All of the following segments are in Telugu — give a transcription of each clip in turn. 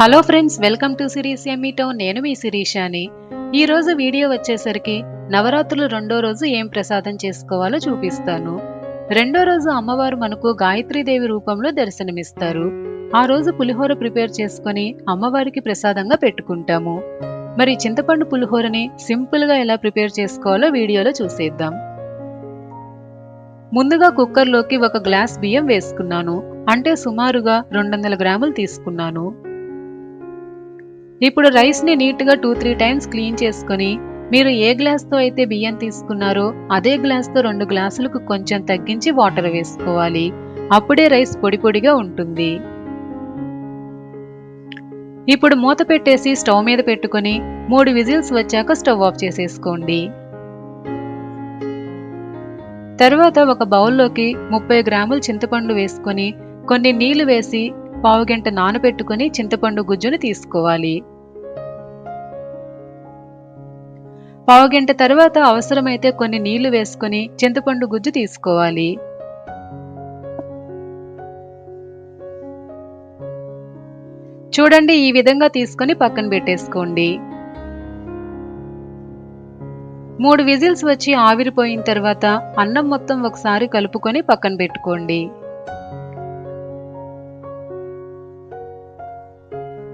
Hello friends welcome to series ఎమ్మీటో నేను మీ శిరీషాని. ఈరోజు వీడియో వచ్చేసరికి నవరాత్రులు రెండో రోజు ఏం ప్రసాదం చేసుకోవాలో చూపిస్తాను. రెండో రోజు అమ్మవారు మనకు గాయత్రీదేవి రూపంలో దర్శనమిస్తారు. ఆ రోజు పులిహోర ప్రిపేర్ చేసుకొని అమ్మవారికి ప్రసాదంగా పెట్టుకుంటాము. మరి చింతపండు పులిహోరని సింపుల్గా ఎలా ప్రిపేర్ చేసుకోవాలో వీడియోలో చూసేద్దాం. ముందుగా కుక్కర్లోకి ఒక గ్లాస్ బియ్యం వేసుకున్నాను. అంటే సుమారుగా రెండు వందల గ్రాములు తీసుకున్నాను. ఇప్పుడు రైస్ని నీట్గా టూ త్రీ టైమ్స్ క్లీన్ చేసుకొని మీరు ఏ గ్లాస్తో అయితే బియ్యం తీసుకున్నారో అదే గ్లాస్తో రెండు గ్లాసులకు కొంచెం తగ్గించి వాటర్ వేసుకోవాలి. అప్పుడే రైస్ పొడి పొడిగా ఉంటుంది. ఇప్పుడు మూత పెట్టేసి స్టవ్ మీద పెట్టుకొని మూడు విజిల్స్ వచ్చాక స్టవ్ ఆఫ్ చేసేసుకోండి. తర్వాత ఒక బౌల్లోకి ముప్పై గ్రాముల చింతపండు వేసుకొని కొన్ని నీళ్ళు వేసి పావు గంట నానబెట్టుకుని చింతపండు గుజ్జును తీసుకోవాలి. పావు గంట తర్వాత అవసరమైతే కొన్ని నీళ్ళు వేసుకొని చింతపండు గుజ్జు తీసుకోవాలి. చూడండి ఈ విధంగా తీసుకొని పక్కన పెట్టేసుకోండి. మూడు విజిల్స్ వచ్చి ఆవిరిపోయిన తర్వాత అన్నం మొత్తం ఒకసారి కలుపుకొని పక్కన పెట్టుకోండి.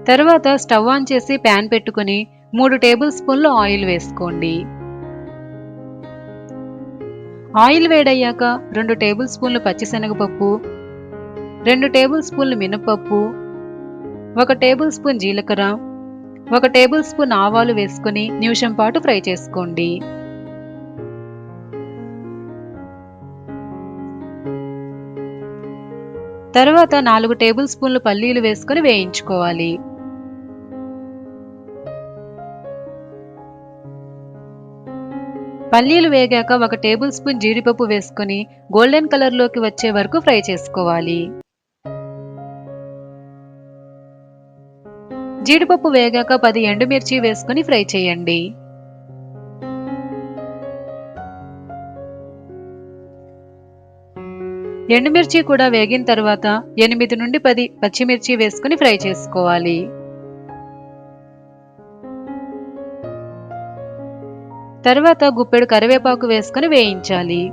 తర్వాత స్టవ్ ఆన్ చేసి ప్యాన్ పెట్టుకుని మూడు టేబుల్ స్పూన్లు ఆయిల్ వేసుకోండి. ఆయిల్ వేడయ్యాక రెండు టేబుల్ స్పూన్లు పచ్చిశనగపప్పు రెండు టేబుల్ స్పూన్లు మినపప్పు ఒక టేబుల్ స్పూన్ జీలకర్ర ఒక టేబుల్ స్పూన్ ఆవాలు వేసుకుని నిమిషం పాటు ఫ్రై చేసుకోండి. తర్వాత నాలుగు టేబుల్ స్పూన్లు పల్లీలు వేసుకుని వేయించుకోవాలి. పల్లీలు వేగాక ఒక టేబుల్ స్పూన్ జీడిపప్పు వేసుకుని గోల్డెన్ కలర్లోకి వచ్చే వరకు ఫ్రై చేసుకోవాలి. జీడిపప్పు వేగాక పది ఎండుమిర్చి వేసుకుని ఫ్రై చేయండి. ఎండుమిర్చి కూడా వేగిన తర్వాత ఎనిమిది నుండి పది పచ్చిమిర్చి వేసుకుని ఫ్రై చేసుకోవాలి. తర్వాత గుప్పెడు కరివేపాకు వేసుకుని వేయించాలి.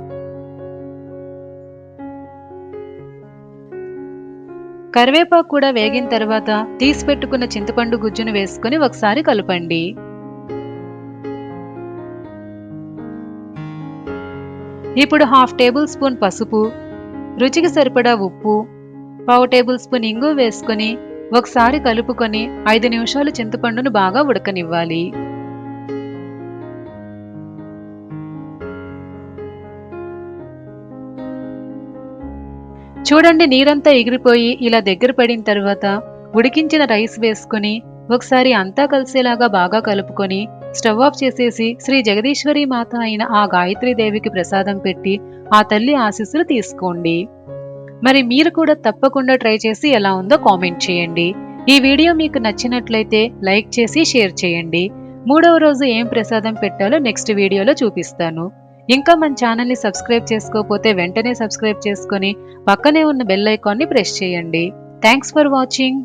కరివేపాకు కూడా వేగిన తర్వాత తీసి పెట్టుకున్న చింతపండు గుజ్జును వేసుకుని ఒకసారి కలపండి. ఇప్పుడు హాఫ్ టేబుల్ స్పూన్ పసుపు రుచికి సరిపడా ఉప్పు పావు టేబుల్ స్పూన్ ఇంగు వేసుకొని ఒకసారి కలుపుకొని ఐదు నిమిషాలు చింతపండును బాగా ఉడకనివ్వాలి. చూడండి నీరంతా ఎగిరిపోయి ఇలా దగ్గర పడిన తర్వాత ఉడికించిన రైస్ వేసుకుని ఒకసారి అంతా కలిసేలాగా బాగా కలుపుకొని స్టవ్ ఆఫ్ చేసేసి శ్రీ జగదీశ్వరి మాత అయిన ఆ దేవికి ప్రసాదం పెట్టి ఆ తల్లి ఆశీస్సులు తీసుకోండి. మరి మీరు కూడా తప్పకుండా ట్రై చేసి ఎలా ఉందో కామెంట్ చేయండి. ఈ వీడియో మీకు నచ్చినట్లయితే లైక్ చేసి షేర్ చేయండి. మూడవ రోజు ఏం ప్రసాదం పెట్టాలో నెక్స్ట్ వీడియోలో చూపిస్తాను. ఇంకా మన ఛానల్ని సబ్స్క్రైబ్ చేసుకోకపోతే వెంటనే సబ్స్క్రైబ్ చేసుకొని పక్కనే ఉన్న బెల్ ఐకాన్ని ప్రెస్ చేయండి. Thanks for watching